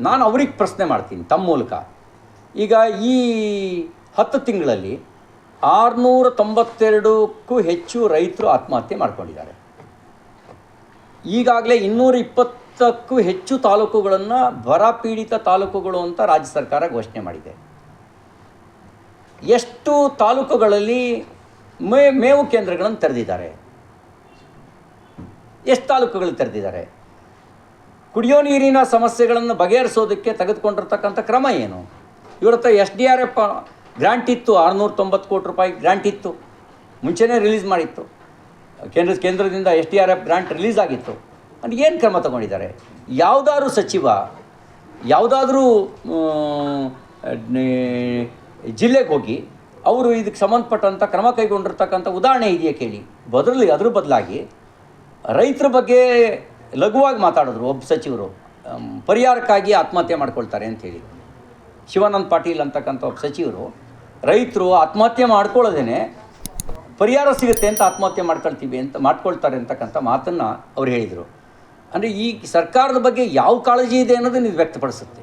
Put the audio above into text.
ನಾನು ಅವ್ರಿಗೆ ಪ್ರಶ್ನೆ ಮಾಡ್ತೀನಿ ತಮ್ಮ ಮೂಲಕ. ಈಗ ಈ ಹತ್ತು ತಿಂಗಳಲ್ಲಿ ಆರುನೂರ ತೊಂಬತ್ತೆರಡಕ್ಕೂ ಹೆಚ್ಚು ರೈತರು ಆತ್ಮಹತ್ಯೆ ಮಾಡ್ಕೊಂಡಿದ್ದಾರೆ. ಈಗಾಗಲೇ ಇನ್ನೂರ ಇಪ್ಪತ್ತಕ್ಕೂ ಹೆಚ್ಚು ತಾಲೂಕುಗಳನ್ನು ಬರ ಪೀಡಿತ ತಾಲೂಕುಗಳು ಅಂತ ರಾಜ್ಯ ಸರ್ಕಾರ ಘೋಷಣೆ ಮಾಡಿದೆ. ಎಷ್ಟು ತಾಲೂಕುಗಳಲ್ಲಿ ಮೇ ಮೇವು ಕೇಂದ್ರಗಳನ್ನು ತೆರೆದಿದ್ದಾರೆ? ಎಷ್ಟು ತಾಲೂಕುಗಳು ತೆರೆದಿದ್ದಾರೆ? ಕುಡಿಯೋ ನೀರಿನ ಸಮಸ್ಯೆಗಳನ್ನು ಬಗೆಹರಿಸೋದಕ್ಕೆ ತೆಗೆದುಕೊಂಡಿರ್ತಕ್ಕಂಥ ಕ್ರಮ ಏನು? ಇವ್ರ ಹತ್ರ S D R F grant ಇತ್ತು ಆರುನೂರ ತೊಂಬತ್ತು ಕೋಟಿ ರೂಪಾಯಿ ಗ್ರ್ಯಾಂಟ್ ಇತ್ತು. ಮುಂಚೆನೇ ರಿಲೀಸ್ ಮಾಡಿತ್ತು. ಕೇಂದ್ರ, ಕೇಂದ್ರದಿಂದ S D R F grant release ಆಗಿತ್ತು. ಅಂದರೆ ಏನು ಕ್ರಮ ತಗೊಂಡಿದ್ದಾರೆ? ಯಾವುದಾದ್ರೂ ಸಚಿವ, ಯಾವುದಾದ್ರೂ ಜಿಲ್ಲೆಗೆ ಹೋಗಿ ಅವರು ಇದಕ್ಕೆ ಸಂಬಂಧಪಟ್ಟಂಥ ಕ್ರಮ ಕೈಗೊಂಡಿರ್ತಕ್ಕಂಥ ಉದಾಹರಣೆ ಇದೆಯಾ ಕೇಳಿ? ಬದಲಿ ಅದ್ರ ಬದಲಾಗಿ ರೈತರ ಬಗ್ಗೆ ಲಘುವಾಗಿ ಮಾತಾಡಿದ್ರು ಒಬ್ಬ ಸಚಿವರು ಪರಿಹಾರಕ್ಕಾಗಿ ಆತ್ಮಹತ್ಯೆ ಮಾಡ್ಕೊಳ್ತಾರೆ ಅಂಥೇಳಿ ಶಿವಾನಂದ್ ಪಾಟೀಲ್ ಅಂತಕ್ಕಂಥ ಒಬ್ಬ ಸಚಿವರು, ರೈತರು ಆತ್ಮಹತ್ಯೆ ಮಾಡ್ಕೊಳ್ಳೋದೇನೆ ಪರಿಹಾರ ಸಿಗುತ್ತೆ ಅಂತ ಆತ್ಮಹತ್ಯೆ ಮಾಡ್ಕೊಳ್ತೀವಿ ಅಂತ, ಮಾಡ್ಕೊಳ್ತಾರೆ ಅಂತಕ್ಕಂಥ ಮಾತನ್ನು ಅವ್ರು ಹೇಳಿದರು. ಅಂದರೆ ಈ ಸರ್ಕಾರದ ಬಗ್ಗೆ ಯಾವ ಕಾಳಜಿ ಇದೆ ಅನ್ನೋದನ್ನು ಇದು ವ್ಯಕ್ತಪಡಿಸುತ್ತೆ.